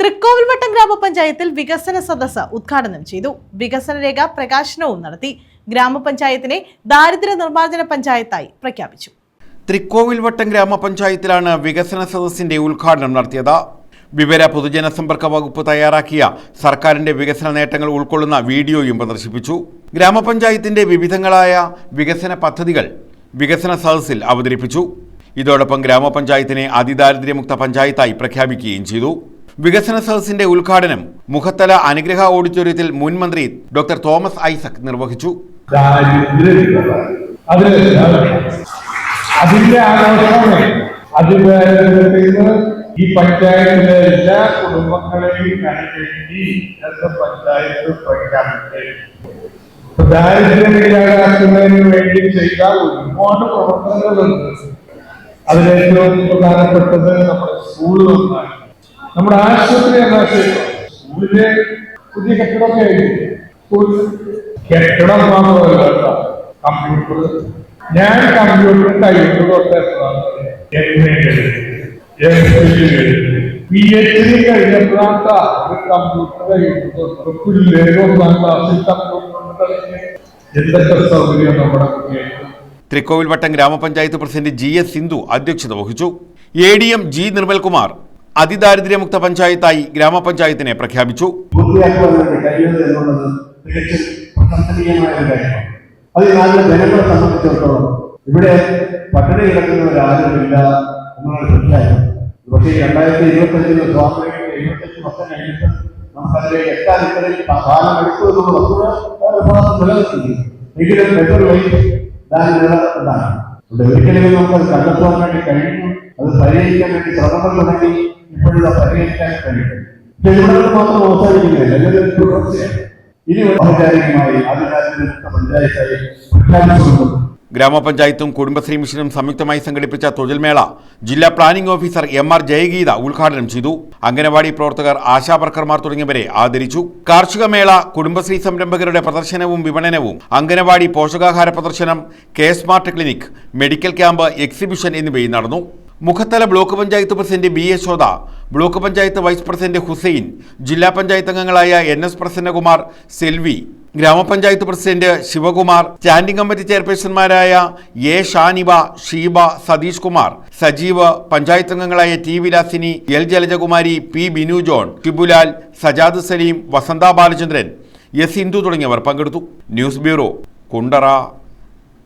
തൃക്കോവിൽവട്ടം ഗ്രാമപഞ്ചായത്തിൽ വികസന സദസ്സ് ഉദ്ഘാടനം ചെയ്തു. വികസന രേഖ പ്രകാശനവും നടത്തി ഗ്രാമപഞ്ചായത്തിനെ ദാരിദ്ര്യ നിർമ്മാർജന പഞ്ചായത്തായി പ്രഖ്യാപിച്ചു. തൃക്കോവിൽവട്ടം ഗ്രാമപഞ്ചായത്തിലാണ് വികസന സദസ്സിന്റെ ഉദ്ഘാടനം നടത്തിയത്. വിവര പൊതുജന സമ്പർക്ക വകുപ്പ് തയ്യാറാക്കിയ സർക്കാരിന്റെ വികസന നേട്ടങ്ങൾ ഉൾക്കൊള്ളുന്ന വീഡിയോയും പ്രദർശിപ്പിച്ചു. ഗ്രാമപഞ്ചായത്തിന്റെ വിവിധങ്ങളായ വികസന പദ്ധതികൾ വികസന സദസ്സിൽ അവതരിപ്പിച്ചു. ഇതോടൊപ്പം ഗ്രാമപഞ്ചായത്തിനെ അതിദാരിദ്ര്യമുക്ത പഞ്ചായത്തായി പ്രഖ്യാപിക്കുകയും ചെയ്തു. വികസന സദസ്സിന്റെ ഉദ്ഘാടനം മുഖത്തല അനുഗ്രഹ ഓഡിറ്റോറിയത്തിൽ മുൻ മന്ത്രി ഡോക്ടർ തോമസ് ഐസക് നിർവഹിച്ചു. അതിന്റെ ആഘോഷമാണ്. അതിന്റെ ഈ പഞ്ചായത്തിലെ എല്ലാ കുടുംബങ്ങളെയും ഇന്നത്തെ പഞ്ചായത്ത് പ്രഖ്യാപിച്ചു ദാരിദ്ര്യം വേണ്ടി ചെയ്ത ഒരുപാട് പ്രവർത്തനങ്ങളുണ്ട്. അതിലേറ്റവും പ്രധാനപ്പെട്ടത് നമ്മുടെ സ്കൂൾ നന്നാക്കി നമ്മുടെ ആശുപത്രി എന്ന സ്കൂളിലെ പുതിയ കെട്ടിടമൊക്കെ കെട്ടിടം മാത്രമല്ല കമ്പ്യൂട്ടർ. ഞാൻ കമ്പ്യൂട്ടർ സൗകര്യം നമ്മുടെ തൃക്കോവിൽവട്ടം ഗ്രാമപഞ്ചായത്ത് പ്രസിഡന്റ് ജി എസ് സിന്ധു അധ്യക്ഷത വഹിച്ചു. A D M G Nirmalkumar അതിദാരിദ്ര്യമുക്ത പഞ്ചായത്തായി ഗ്രാമപഞ്ചായത്തിനെ പ്രഖ്യാപിച്ചു. അത് നാട്ടിലെ ജനങ്ങളെ സംബന്ധിച്ചിടത്തോളം ഇവിടെ പട്ടിണി കിടക്കുന്നവരാരുമില്ല പക്ഷേ രണ്ടായിരത്തി ഇരുപത്തഞ്ചിന് സ്വാതന്ത്ര്യം എഴുപത്തഞ്ച് വർഷം കഴിഞ്ഞിട്ട് നമുക്കതിലേക്ക് എത്താൻ ഇത്രയും കാലം എടുത്തു എന്നുള്ള വസ്തുത നിലനിർത്തുന്നു എങ്കിലും ബെറ്റർ ഒരിക്കലും നമുക്കത് വേണ്ടി അത് പരിഹരിക്കാൻ വേണ്ടി ശ്രമങ്ങൾ തുടങ്ങി ഇപ്പോഴും അത് പരിഹരിക്കാൻ കഴിയും. മാത്രം അവസാനിക്കുന്നില്ല എല്ലാവരും തുടർച്ചയാണ്. ഇനി ഗ്രാമപഞ്ചായത്തും കുടുംബശ്രീ മിഷനും സംയുക്തമായി സംഘടിപ്പിച്ച തൊഴിൽമേള ജില്ലാ planning officer M R Jayageetha ഉദ്ഘാടനം ചെയ്തു. അംഗനവാടി പ്രവർത്തകർ ആശാവർക്കർമാർ തുടങ്ങിയവരെ ആദരിച്ചു. കാർഷിക മേള കുടുംബശ്രീ സംരംഭകരുടെ പ്രദർശനവും വിപണനവും അംഗനവാടി പോഷകാഹാര പ്രദർശനം K smart clinic medical camp exhibition എന്നിവയും നടന്നു. Mukhathala block panchayat president B A Shobha block panchayat vice president Hussain ജില്ലാ പഞ്ചായത്ത് അംഗങ്ങളായ എൻ എസ് പ്രസന്നകുമാർ സെൽവി ഗ്രാമപഞ്ചായത്ത് പ്രസിഡന്റ് ശിവകുമാർ സ്റ്റാൻഡിംഗ് കമ്മിറ്റി ചെയർപേഴ്സൺമാരായ എ ഷാനിബ ഷീബ സതീഷ് കുമാർ സജീവ് പഞ്ചായത്ത് അംഗങ്ങളായ T Vilasini L Jalajakumari P Binu John Shibulal Sajad Saleem Vasantha Balachandran S Hindu തുടങ്ങിയവർ പങ്കെടുത്തു. News bureau Kundara.